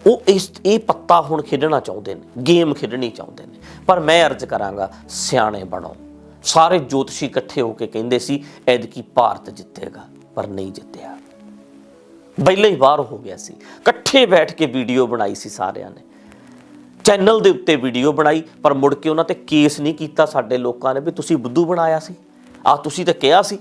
ਉਹ ਇਸ, ਇਹ ਪੱਤਾ ਹੁਣ ਖੇਡਣਾ ਚਾਹੁੰਦੇ ਨੇ, ਗੇਮ ਖੇਡਣੀ ਚਾਹੁੰਦੇ ਨੇ। ਪਰ ਮੈਂ ਅਰਜ਼ ਕਰਾਂਗਾ, ਸਿਆਣੇ ਬਣੋ। ਸਾਰੇ ਜੋਤਸ਼ੀ ਇਕੱਠੇ ਹੋ ਕੇ ਕਹਿੰਦੇ ਸੀ ਐਦਕੀ ਭਾਰਤ ਜਿੱਤੇਗਾ, ਪਰ ਨਹੀਂ ਜਿੱਤਿਆ। ਪਹਿਲਾਂ ਹੀ ਬਾਹਰ ਹੋ ਗਿਆ ਸੀ। ਇਕੱਠੇ ਬੈਠ ਕੇ ਵੀਡੀਓ ਬਣਾਈ ਸੀ ਸਾਰਿਆਂ ਨੇ। ਚੈਨਲ ਦੇ ਉੱਤੇ ਵੀਡੀਓ ਬਣਾਈ, ਪਰ ਮੁੜ ਕੇ ਉਹਨਾਂ ਤੇ ਕੇਸ ਨਹੀਂ ਕੀਤਾ ਸਾਡੇ ਲੋਕਾਂ ਨੇ ਵੀ ਤੁਸੀਂ ਬੁੱਧੂ ਬਣਾਇਆ ਸੀ। ਆ ਤੁਸੀਂ ਤਾਂ ਕਿਹਾ ਸੀ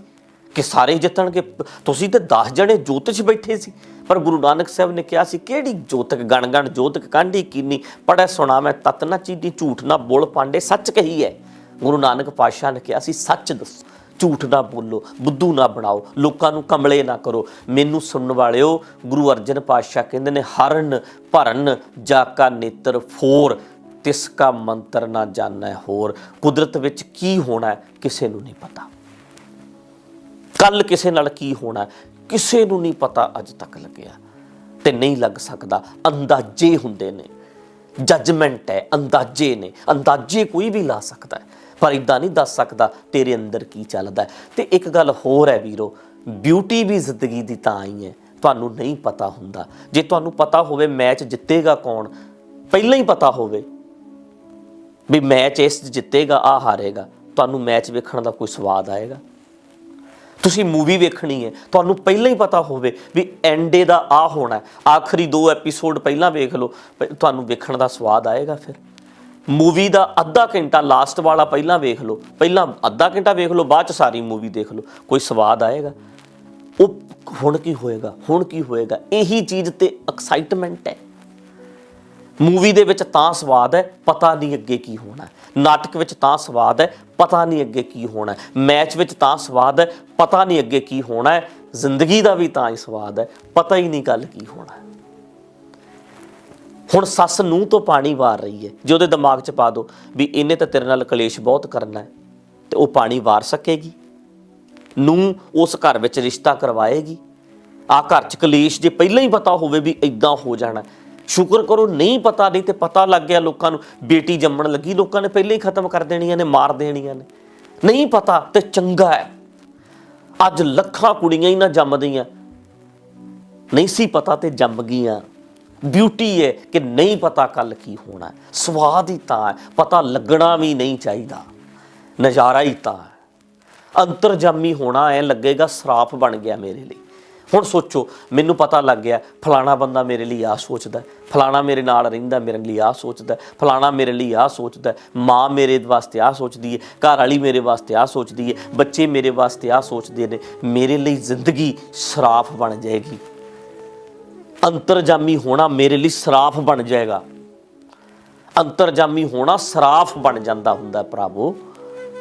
ਕਿ ਸਾਰੇ ਜਿੱਤਣਗੇ। ਤੁਸੀਂ ਤੇ 10 ਜਣੇ ਜੋਤਿਸ਼ ਬੈਠੇ ਸੀ। ਪਰ ਗੁਰੂ ਨਾਨਕ ਸਾਹਿਬ ਨੇ ਕਿਹਾ ਸੀ, ਕਿਹੜੀ ਜੋਤਕ ਗਣ ਗਣ ਜੋਤਕ, ਕਾਂਢੀ, ਕੀਨੀ? ਪੜੈ ਸੁਣਾ, ਮੈਂ ਤਤ ਨਾ ਚੀਡੀ ਝੂਠ ਨਾ ਬੋਲ, ਪਾਂਡੇ, ਸੱਚ ਕਹੀ ਹੈ। ਗੁਰੂ ਨਾਨਕ ਪਾਤਸ਼ਾਹ ਨੇ ਕਿਹਾ ਸੀ, ਸੱਚ ਦੱਸੋ। ਝੂਠ ਨਾ ਬੋਲੋ, ਬੁੱਧੂ ਨਾ ਬਣਾਓ, ਲੋਕਾਂ ਨੂੰ ਕਮਲੇ ਨਾ ਕਰੋ। ਮੈਨੂੰ ਸੁਣਨ ਵਾਲਿਓ, ਗੁਰੂ ਅਰਜਨ ਪਾਤਸ਼ਾਹ ਕਹਿੰਦੇ ਨੇ ਹਰਨ ਭਰਨ ਜਾ ਕਾ ਨੇਤਰ ਫੋਰ, ਤਿਸ ਕਾ ਮੰਤਰ ਨਾ ਜਾਣੈ ਹੋਰ। ਕੁਦਰਤ ਵਿੱਚ ਕੀ ਹੋਣਾ ਕਿਸੇ ਨੂੰ ਨਹੀਂ ਪਤਾ। ਕੱਲ ਕਿਸੇ ਨਾਲ ਕੀ ਹੋਣਾ ਕਿਸੇ ਨੂੰ ਨਹੀਂ ਪਤਾ ਅੱਜ ਤੱਕ ਲੱਗਿਆ। ਤੇ ਨਹੀਂ ਲੱਗ ਸਕਦਾ, ਅੰਦਾਜ਼ੇ ਹੁੰਦੇ ਨੇ। ਜੱਜਮੈਂਟ ਹੈ, ਅੰਦਾਜ਼ੇ ਨੇ। ਅੰਦਾਜ਼ੇ ਕੋਈ ਵੀ ਲਾ ਸਕਦਾ ਹੈ। ਪਰ ਇਦਾਂ ਨਹੀਂ ਦੱਸ ਸਕਦਾ ਤੇਰੇ ਅੰਦਰ ਕੀ ਚੱਲਦਾ ਹੈ। ਤੇ ਇੱਕ ਗੱਲ ਹੋਰ ਹੈ ਵੀਰੋ ਬਿਊਟੀ ਵੀ ਜ਼ਿੰਦਗੀ ਦੀ ਤਾਂ ਹੀ ਹੈ, ਤੁਹਾਨੂੰ ਨਹੀਂ ਪਤਾ ਹੁੰਦਾ। ਜੇ ਤੁਹਾਨੂੰ ਪਤਾ ਹੋਵੇ ਮੈਚ ਜਿੱਤੇਗਾ ਕੌਣ, ਪਹਿਲਾਂ ਹੀ ਪਤਾ ਹੋਵੇ ਵੀ ਮੈਚ ਇਸ ਜਿੱਤੇਗਾ ਆ ਹਾਰੇਗਾ, ਤੁਹਾਨੂੰ ਮੈਚ ਵੇਖਣ ਦਾ ਕੋਈ ਸਵਾਦ ਆਏਗਾ। ਤੁਸੀਂ ਮੂਵੀ ਵੇਖਣੀ ਹੈ, ਤੁਹਾਨੂੰ ਪਹਿਲਾਂ ਹੀ ਪਤਾ ਹੋਵੇ ਵੀ ਐਂਡੇ ਦਾ ਆ ਹੋਣਾ ਆਖਰੀ ਦੋ ਐਪੀਸੋਡ ਪਹਿਲਾਂ ਵੇਖ ਲਓ ਤੁਹਾਨੂੰ ਵੇਖਣ ਦਾ ਸਵਾਦ ਆਏਗਾ ਫਿਰ। ਮੂਵੀ ਦਾ ਅੱਧਾ ਘੰਟਾ ਲਾਸਟ ਵਾਲਾ ਪਹਿਲਾਂ ਵੇਖ ਲਓ। ਪਹਿਲਾਂ ਅੱਧਾ ਘੰਟਾ ਵੇਖ ਲਓ, ਬਾਅਦ ਚ ਸਾਰੀ ਮੂਵੀ ਦੇਖ ਲਓ। ਕੋਈ ਸਵਾਦ ਆਏਗਾ? ਉਹ ਹੁਣ ਕੀ ਹੋਏਗਾ? ਹੁਣ ਕੀ ਹੋਏਗਾ? ਇਹੀ ਚੀਜ਼ ਤੇ ਐਕਸਾਈਟਮੈਂਟ ਹੈ। ਮੂਵੀ ਦੇ ਵਿੱਚ ਤਾਂ ਸਵਾਦ ਹੈ, ਪਤਾ ਨਹੀਂ ਅੱਗੇ ਕੀ ਹੋਣਾ ਨਾਟਕ ਵਿੱਚ ਤਾਂ ਸਵਾਦ ਹੈ, ਪਤਾ ਨਹੀਂ ਅੱਗੇ ਕੀ ਹੋਣਾ ਮੈਚ ਵਿੱਚ ਤਾਂ ਸਵਾਦ ਹੈ, ਪਤਾ ਨਹੀਂ ਅੱਗੇ ਕੀ ਹੋਣਾ ਹੈ। ਜ਼ਿੰਦਗੀ ਦਾ ਵੀ ਤਾਂ ਹੀ ਸਵਾਦ ਹੈ, ਪਤਾ ਹੀ ਨਹੀਂ ਕੱਲ ਕੀ ਹੋਣਾ ਹੁਣ ਸੱਸ ਨੂੰ ਤੋਂ ਪਾਣੀ ਵਾਰ ਰਹੀ ਹੈ। ਜੇ ਉਹਦੇ ਦਿਮਾਗ 'ਚ ਪਾ ਦੋ ਵੀ ਇਹਨੇ ਤਾਂ ਤੇਰੇ ਨਾਲ ਕਲੇਸ਼ ਬਹੁਤ ਕਰਨਾ ਹੈ, ਤੇ ਉਹ ਪਾਣੀ ਵਾਰ ਸਕੇਗੀ। ਨੂੰ ਉਸ ਘਰ ਵਿੱਚ ਰਿਸ਼ਤਾ ਕਰਵਾਏਗੀ। ਆ ਘਰ 'ਚ ਕਲੇਸ਼ ਜੇ ਪਹਿਲਾਂ ਹੀ ਪਤਾ ਹੋਵੇ ਵੀ ਇਦਾਂ ਹੋ ਜਾਣਾ ਸ਼ੁਕਰ ਕਰੋ, ਨਹੀਂ ਪਤਾ, ਨਹੀਂ ਤੇ ਪਤਾ ਲੱਗ ਗਿਆ ਲੋਕਾਂ ਨੂੰ। ਬੇਟੀ ਜੰਮਣ ਲੱਗੀ, ਲੋਕਾਂ ਨੇ ਪਹਿਲਾਂ ਹੀ ਖਤਮ ਕਰ ਦੇਣੀਆਂ ਨੇ, ਮਾਰ ਦੇਣੀਆਂ ਨੇ। ਨਹੀਂ ਪਤਾ ਤੇ ਚੰਗਾ ਹੈ। ਅੱਜ ਲੱਖਾਂ ਕੁੜੀਆਂ ਹੀ ਨਾ ਜੰਮਦੀਆਂ। ਨਹੀਂ ਸੀ ਪਤਾ ਤੇ ਜੰਮ ਗਈਆਂ। ਬਿਊਟੀ ਹੈ ਕਿ ਨਹੀਂ ਪਤਾ ਕੱਲ ਕੀ ਹੋਣਾ ਸਵਾਦ ਹੀ ਤਾਂ ਹੈ, ਪਤਾ ਲੱਗਣਾ ਵੀ ਨਹੀਂ ਚਾਹੀਦਾ। ਨਜ਼ਾਰਾ ਹੀ ਤਾਂ ਹੈ। ਅੰਤਰਜਾਮੀ ਹੋਣਾ ਐ ਲੱਗੇਗਾ, ਸਰਾਪ ਬਣ ਗਿਆ ਮੇਰੇ ਲਈ। ਹੁਣ ਸੋਚੋ, ਮੈਨੂੰ ਪਤਾ ਲੱਗ ਗਿਆ, ਫਲਾਣਾ ਬੰਦਾ ਮੇਰੇ ਲਈ ਆ ਸੋਚਦਾ ਫਲਾਣਾ ਮੇਰੇ ਨਾਲ ਰਹਿੰਦਾ, ਮੇਰੇ ਲਈ ਆ ਸੋਚਦਾ ਫਲਾਣਾ ਮੇਰੇ ਲਈ ਆ ਸੋਚਦਾ ਮਾਂ ਮੇਰੇ ਵਾਸਤੇ ਆ ਸੋਚਦੀ ਹੈ। ਘਰ ਵਾਲੀ ਮੇਰੇ ਵਾਸਤੇ ਆ ਸੋਚਦੀ ਹੈ। ਬੱਚੇ ਮੇਰੇ ਵਾਸਤੇ ਆ ਸੋਚਦੇ ਨੇ। ਮੇਰੇ ਲਈ ਜ਼ਿੰਦਗੀ ਸਰਾਫ ਬਣ ਜਾਏਗੀ। ਅੰਤਰਜਾਮੀ ਹੋਣਾ ਮੇਰੇ ਲਈ ਸਰਾਫ ਬਣ ਜਾਏਗਾ। ਅੰਤਰਜਾਮੀ ਹੋਣਾ ਸਰਾਫ ਬਣ ਜਾਂਦਾ ਹੁੰਦਾ ਭਰਾਵੋ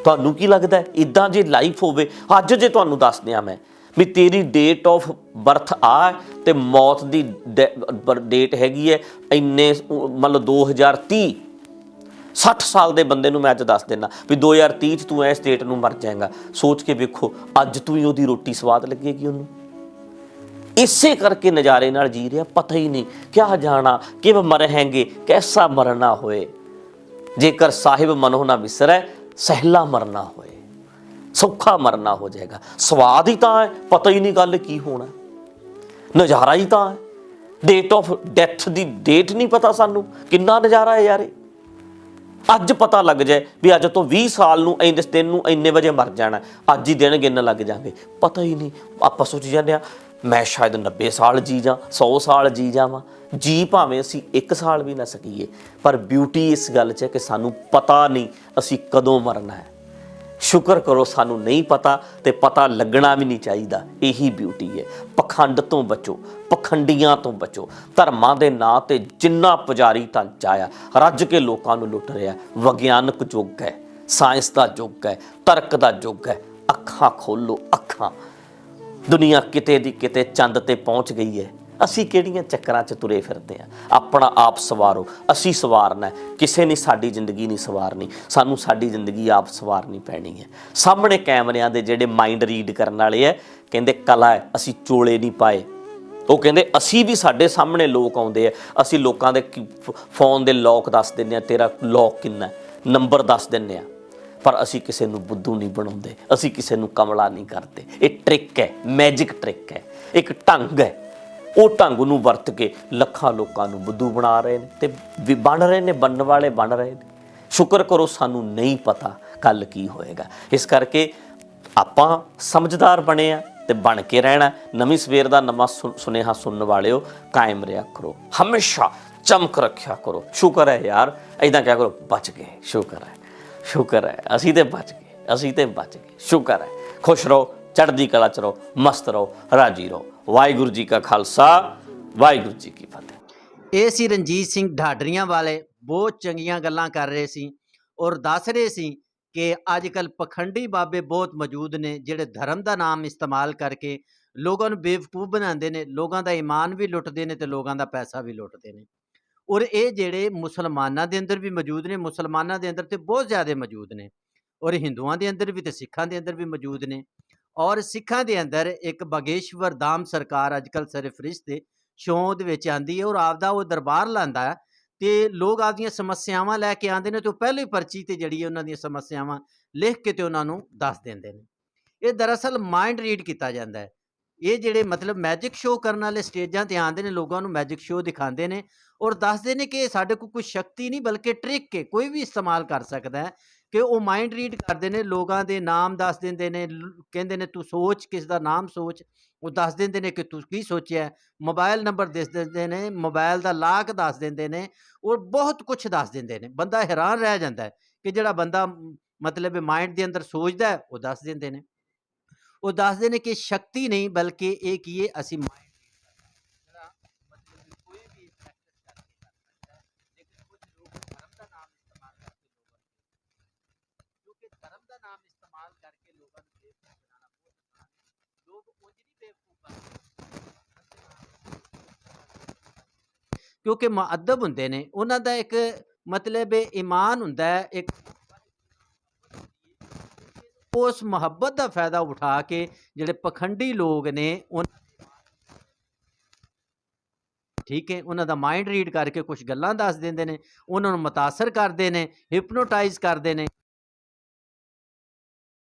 ਤੁਹਾਨੂੰ ਕੀ ਲੱਗਦਾ ਇਦਾਂ ਜੇ ਲਾਈਫ ਹੋਵੇ ਅੱਜ ਜੇ ਤੁਹਾਨੂੰ ਦੱਸ ਦਿਆਂ ਮੈਂ ਵੀ ਤੇਰੀ ਡੇਟ ਆਫ ਬਰਥ ਆ ਹੈ ਤੇ ਮੌਤ ਦੀ ਡੇਟ ਹੈਗੀ ਹੈ ਇੰਨੇ ਅਹ, ਮਤਲਬ 2030 60 ਸਾਲ ਦੇ ਬੰਦੇ ਨੂੰ ਮੈਂ ਅੱਜ ਦੱਸ ਦਿੰਦਾ ਵੀ 2030 ਚ ਤੂੰ ਇਸ ਸਟੇਟ ਨੂੰ ਮਰ ਜਾਏਗਾ। ਸੋਚ ਕੇ ਵੇਖੋ ਅੱਜ ਤੂੰ ਹੀ ਉਹਦੀ ਰੋਟੀ ਸਵਾਦ ਲੱਗੇਗੀ ਉਹਨੂੰ। ਇਸੇ ਕਰਕੇ ਨਜ਼ਾਰੇ ਨਾਲ ਜੀ ਰਿਹਾ, ਪਤਾ ਹੀ ਨਹੀਂ ਕਿਆ ਜਾਣਾ, ਕਿਵ ਮਰहेंगे ਕੈਸਾ ਮਰਨਾ ਹੋਏ। ਜੇਕਰ ਸਾਹਿਬ ਮਨੋ ਨਾ ਵਿਸਰੈ, ਸਹਿਲਾ ਮਰਨਾ ਹੋਏ, ਸੌਖਾ ਮਰਨਾ ਹੋ ਜਾਏਗਾ। ਸਵਾਦ ਹੀ ਤਾਂ ਹੈ, ਪਤਾ ਹੀ ਨਹੀਂ ਗੱਲ ਕੀ ਹੋਣਾ। ਨਜ਼ਾਰਾ ਹੀ ਤਾਂ ਹੈ। ਡੇਟ ਆਫ ਡੈਥ ਦੀ ਡੇਟ ਨਹੀਂ ਪਤਾ ਸਾਨੂੰ, ਕਿੰਨਾ ਨਜ਼ਾਰਾ ਹੈ ਯਾਰ। ਇਹ ਅੱਜ ਪਤਾ ਲੱਗ ਜਾਏ ਵੀ ਅੱਜ ਤੋਂ 20 ਸਾਲ ਨੂੰ ਇੰਨੇ ਦਿਨ ਨੂੰ ਇੰਨੇ ਵਜੇ ਮਰ ਜਾਣਾ, ਅੱਜ ਹੀ ਦਿਨ ਗਿਣਨ ਲੱਗ ਜਾਾਂਗੇ ਪਤਾ ਹੀ ਨਹੀਂ, ਆਪਾਂ ਸੋਚ ਜਾਂਦੇ ਆ ਮੈਂ ਸ਼ਾਇਦ 90 ਸਾਲ ਜੀ ਜਾਂ 100 ਸਾਲ ਜੀ ਜਾਵਾਂ। ਜੀ ਭਾਵੇਂ ਅਸੀਂ 1 ਸਾਲ ਵੀ ਨਾ ਸਕੀਏ, ਪਰ ਬਿਊਟੀ ਇਸ ਗੱਲ 'ਚ ਹੈ ਕਿ ਸਾਨੂੰ ਪਤਾ ਨਹੀਂ ਅਸੀਂ ਕਦੋਂ ਮਰਨਾ ਹੈ। ਸ਼ੁਕਰ ਕਰੋ ਸਾਨੂੰ ਨਹੀਂ ਪਤਾ ਤੇ ਪਤਾ ਲੱਗਣਾ ਵੀ ਨਹੀਂ ਚਾਹੀਦਾ, ਇਹੀ ਬਿਊਟੀ ਹੈ। ਪਖੰਡ ਤੋਂ ਬਚੋ, ਪਖੰਡੀਆਂ ਤੋਂ ਬਚੋ। ਧਰਮਾਂ ਦੇ ਨਾਂ ਤੇ ਜਿੰਨਾ ਪੁਜਾਰੀ ਤਾਂ ਜਾਇਆ ਰੱਜ ਕੇ ਲੋਕਾਂ ਨੂੰ ਲੁੱਟ ਰਿਹਾ। ਵਿਗਿਆਨਕ ਯੁੱਗ ਹੈ, ਸਾਇੰਸ ਦਾ ਯੁੱਗ ਹੈ, ਤਰਕ ਦਾ ਯੁੱਗ ਹੈ। ਅੱਖਾਂ ਖੋਲੋ, ਅੱਖਾਂ। ਦੁਨੀਆ ਕਿਤੇ ਦੀ ਕਿਤੇ ਚੰਦ ਤੇ ਪਹੁੰਚ ਗਈ ਹੈ। ਅਸੀਂ ਕਿਹੜੀਆਂ ਚੱਕਰਾਂ 'ਚ ਤੁਰੇ ਫਿਰਦੇ ਆ ਆਪਣਾ ਆਪ ਸਵਾਰੋ। ਅਸੀਂ ਸਵਾਰਨਾ ਕਿਸੇ ਨੇ ਸਾਡੀ ਜ਼ਿੰਦਗੀ ਨਹੀਂ ਸਵਾਰਨੀ। ਸਾਨੂੰ ਸਾਡੀ ਜ਼ਿੰਦਗੀ ਆਪ ਸਵਾਰਨੀ ਪੈਣੀ ਹੈ। ਸਾਹਮਣੇ ਕੈਮਰਿਆਂ ਦੇ ਜਿਹੜੇ ਮਾਈਂਡ ਰੀਡ ਕਰਨ ਵਾਲੇ ਆ ਕਹਿੰਦੇ ਕਲਾ ਹੈ, ਅਸੀਂ ਚੋਲੇ ਨਹੀਂ ਪਾਏ। ਉਹ ਕਹਿੰਦੇ, ਅਸੀਂ ਵੀ ਸਾਡੇ ਸਾਹਮਣੇ ਲੋਕ ਆਉਂਦੇ ਆ ਅਸੀਂ ਲੋਕਾਂ ਦੇ ਕੀ- ਫੋਨ ਦੇ ਲੋਕ ਦੱਸ ਦਿੰਨੇ ਆ ਤੇਰਾ ਲੋਕ ਕਿੰਨਾ ਨੰਬਰ ਦੱਸ ਦਿੰਨੇ ਆ ਪਰ ਅਸੀਂ ਕਿਸੇ ਨੂੰ ਬੁੱਧੂ ਨਹੀਂ ਬਣਾਉਂਦੇ, ਅਸੀਂ ਕਿਸੇ ਨੂੰ ਕਮਲਾ ਨਹੀਂ ਕਰਦੇ। ਇਹ ਟ੍ਰਿਕ ਹੈ ਮੈਜਿਕ ਟ੍ਰਿਕ ਹੈ, ਇੱਕ ਢੰਗ ਹੈ। ਉਹ ਢੰਗ ਨੂੰ ਵਰਤ ਕੇ ਲੱਖਾਂ ਲੋਕਾਂ ਨੂੰ ਬੁੱਧੂ ਬਣਾ ਰਹੇ ਨੇ ਤੇ ਵੀ ਬਣ ਰਹੇ ਨੇ, ਬਣਨ ਵਾਲੇ ਬਣ ਰਹੇ ਨੇ। ਸ਼ੁਕਰ ਕਰੋ, ਸਾਨੂੰ ਨਹੀਂ ਪਤਾ ਕੱਲ ਕੀ ਹੋਏਗਾ। ਇਸ ਕਰਕੇ ਆਪਾਂ ਸਮਝਦਾਰ ਬਣੇ ਆ ਤੇ ਬਣ ਕੇ ਰਹਿਣਾ। ਨਵੀਂ ਸਵੇਰ ਦਾ ਨਵਾਂ ਸੁ- ਸੁਨੇਹਾ ਸੁਣਨ ਵਾਲਿਓ, ਕਾਇਮ ਰਿਹਾ ਕਰੋ। ਹਮੇਸ਼ਾ ਚਮਕ ਰੱਖਿਆ ਕਰੋ। ਸ਼ੁਕਰ ਹੈ ਯਾਰ ਐਦਾਂ ਕਿਹਾ ਕਰੋ, ਬਚ ਗਏ। ਸ਼ੁਕਰ ਹੈ। ਸ਼ੁਕਰ ਹੈ, ਅਸੀਂ ਤੇ ਬਚ ਗਏ, ਅਸੀਂ ਤੇ ਬਚ ਗਏ, ਸ਼ੁਕਰ ਹੈ। ਖੁਸ਼ ਰਹੋ, ਚੜ੍ਹਦੀ ਕਲਾ ਚ ਰਹੋ, ਮਸਤ ਰਹੋ, ਰਾਜੀ ਰਹੋ। ਵਾਹਿਗੁਰੂ ਜੀ ਕਾ ਖਾਲਸਾ, ਵਾਹਿਗੁਰੂ ਜੀ ਕੀ ਫਤਿਹ। ਇਹ ਸੀ ਰਣਜੀਤ ਸਿੰਘ ਢਾਡਰੀਆਂ ਵਾਲੇ ਬਹੁਤ ਚੰਗੀਆਂ ਗੱਲਾਂ ਕਰ ਰਹੇ ਸੀ ਔਰ ਦੱਸ ਰਹੇ ਸੀ ਕਿ ਅੱਜ ਕੱਲ ਪਖੰਡੀ ਬਾਬੇ ਬਹੁਤ ਮੌਜੂਦ ਨੇ, ਜਿਹੜੇ ਧਰਮ ਦਾ ਨਾਮ ਇਸਤੇਮਾਲ ਕਰਕੇ ਲੋਕਾਂ ਨੂੰ ਬੇਵਕੂਫ ਬਣਾਉਂਦੇ ਨੇ, ਲੋਕਾਂ ਦਾ ਈਮਾਨ ਵੀ ਲੁੱਟਦੇ ਨੇ ਤੇ ਲੋਕਾਂ ਦਾ ਪੈਸਾ ਵੀ ਲੁੱਟਦੇ ਨੇ। ਔਰ ਇਹ ਜਿਹੜੇ ਮੁਸਲਮਾਨਾਂ ਦੇ ਅੰਦਰ ਵੀ ਮੌਜੂਦ ਨੇ, ਮੁਸਲਮਾਨਾਂ ਦੇ ਅੰਦਰ ਤੇ ਬਹੁਤ ਜ਼ਿਆਦਾ ਮੌਜੂਦ ਨੇ ਔਰ ਹਿੰਦੂਆਂ ਦੇ ਅੰਦਰ ਵੀ ਤੇ ਸਿੱਖਾਂ ਦੇ ਅੰਦਰ ਵੀ ਮੌਜੂਦ ਨੇ ਔਰ ਸਿੱਖਾਂ ਦੇ ਅੰਦਰ ਇੱਕ ਬਗੇਸ਼ਵਰ ਦਾਮ ਸਰਕਾਰ ਅੱਜਕੱਲ ਸਰਫਰਿਸ਼ਤ ਤੇ ਸ਼ੋਅ ਦੇ ਵਿੱਚ ਆਂਦੀ ਹੈ ਔਰ ਆਪਦਾ ਉਹ ਦਰਬਾਰ ਲਾਂਦਾ ਹੈ ਤੇ ਲੋਕ ਆਪਦੀਆਂ ਸਮੱਸਿਆਵਾਂ ਲੈ ਕੇ ਆਉਂਦੇ ਨੇ ਤੇ ਉਹ ਪਹਿਲੇ ਪਰਚੀ ਤੇ ਜਿਹੜੀ ਉਹਨਾਂ ਦੀਆਂ ਸਮੱਸਿਆਵਾਂ ਲਿਖ ਕੇ ਤੇ ਉਹਨਾਂ ਨੂੰ ਦੱਸ ਦਿੰਦੇ ਨੇ। ਇਹ ਦਰਅਸਲ ਮਾਈਂਡ ਰੀਡ ਕੀਤਾ ਜਾਂਦਾ ਹੈ। ਇਹ ਜਿਹੜੇ ਮਤਲਬ ਮੈਜਿਕ ਸ਼ੋਅ ਕਰਨ ਵਾਲੇ ਸਟੇਜਾਂ ਤੇ ਆਉਂਦੇ ਨੇ, ਲੋਕਾਂ ਨੂੰ ਮੈਜਿਕ ਸ਼ੋਅ ਦਿਖਾਉਂਦੇ ਨੇ ਔਰ ਦੱਸਦੇ ਨੇ ਕਿ ਸਾਡੇ ਕੋਲ ਕੋਈ ਸ਼ਕਤੀ ਨਹੀਂ, ਬਲਕਿ ਟ੍ਰਿਕ ਹੈ, ਕੋਈ ਵੀ ਇਸਤੇਮਾਲ ਕਰ ਸਕਦਾ ਹੈ ਕਿ ਉਹ ਮਾਈਂਡ ਰੀਡ ਕਰਦੇ ਨੇ, ਲੋਕਾਂ ਦੇ ਨਾਮ ਦੱਸ ਦਿੰਦੇ ਨੇ ਕਹਿੰਦੇ ਨੇ ਤੂੰ ਸੋਚ, ਕਿਸ ਦਾ ਨਾਮ ਸੋਚ, ਉਹ ਦੱਸ ਦਿੰਦੇ ਨੇ ਕਿ ਤੂੰ ਕੀ ਸੋਚਿਆ ਹੈ। ਮੋਬਾਈਲ ਨੰਬਰ ਦੱਸ ਦਿੰਦੇ ਨੇ ਮੋਬਾਈਲ ਦਾ ਲਾਕ ਦੱਸ ਦਿੰਦੇ ਨੇ ਔਰ ਬਹੁਤ ਕੁਝ ਦੱਸ ਦਿੰਦੇ ਨੇ ਬੰਦਾ ਹੈਰਾਨ ਰਹਿ ਜਾਂਦਾ ਹੈ ਕਿ ਜਿਹੜਾ ਬੰਦਾ, ਮਤਲਬ ਮਾਈਂਡ ਦੇ ਅੰਦਰ ਸੋਚਦਾ ਉਹ ਦੱਸ ਦਿੰਦੇ ਨੇ ਉਹ ਦੱਸਦੇ ਨੇ ਕਿ ਸ਼ਕਤੀ ਨਹੀਂ, ਬਲਕਿ ਇਹ ਕੀ ਹੈ। ਅਸੀਂ ਮਾਈਂਡ ਕਿਉਂਕਿ ਧਰਮ ਕਿਉਂਕਿ ਮੁਅੱਦਬ ਹੁੰਦੇ ਨੇ, ਉਹਨਾਂ ਦਾ ਇੱਕ ਮਤਲਬ ਹੈ ਈਮਾਨ ਹੁੰਦਾ ਹੈ, ਇੱਕ ਉਸ ਮੁਹੱਬਤ ਦਾ ਫਾਇਦਾ ਉਠਾ ਕੇ ਜਿਹੜੇ ਪਖੰਡੀ ਲੋਕ ਨੇ ਉਹ ਠੀਕ ਹੈ, ਉਹਨਾਂ ਦਾ ਮਾਈਂਡ ਰੀਡ ਕਰਕੇ ਕੁਝ ਗੱਲਾਂ ਦੱਸ ਦਿੰਦੇ ਨੇ, ਉਹਨਾਂ ਨੂੰ ਮਤਾਸਰ ਕਰਦੇ ਨੇ ਹਿਪਨੋਟਾਈਜ਼ ਕਰਦੇ ਨੇ।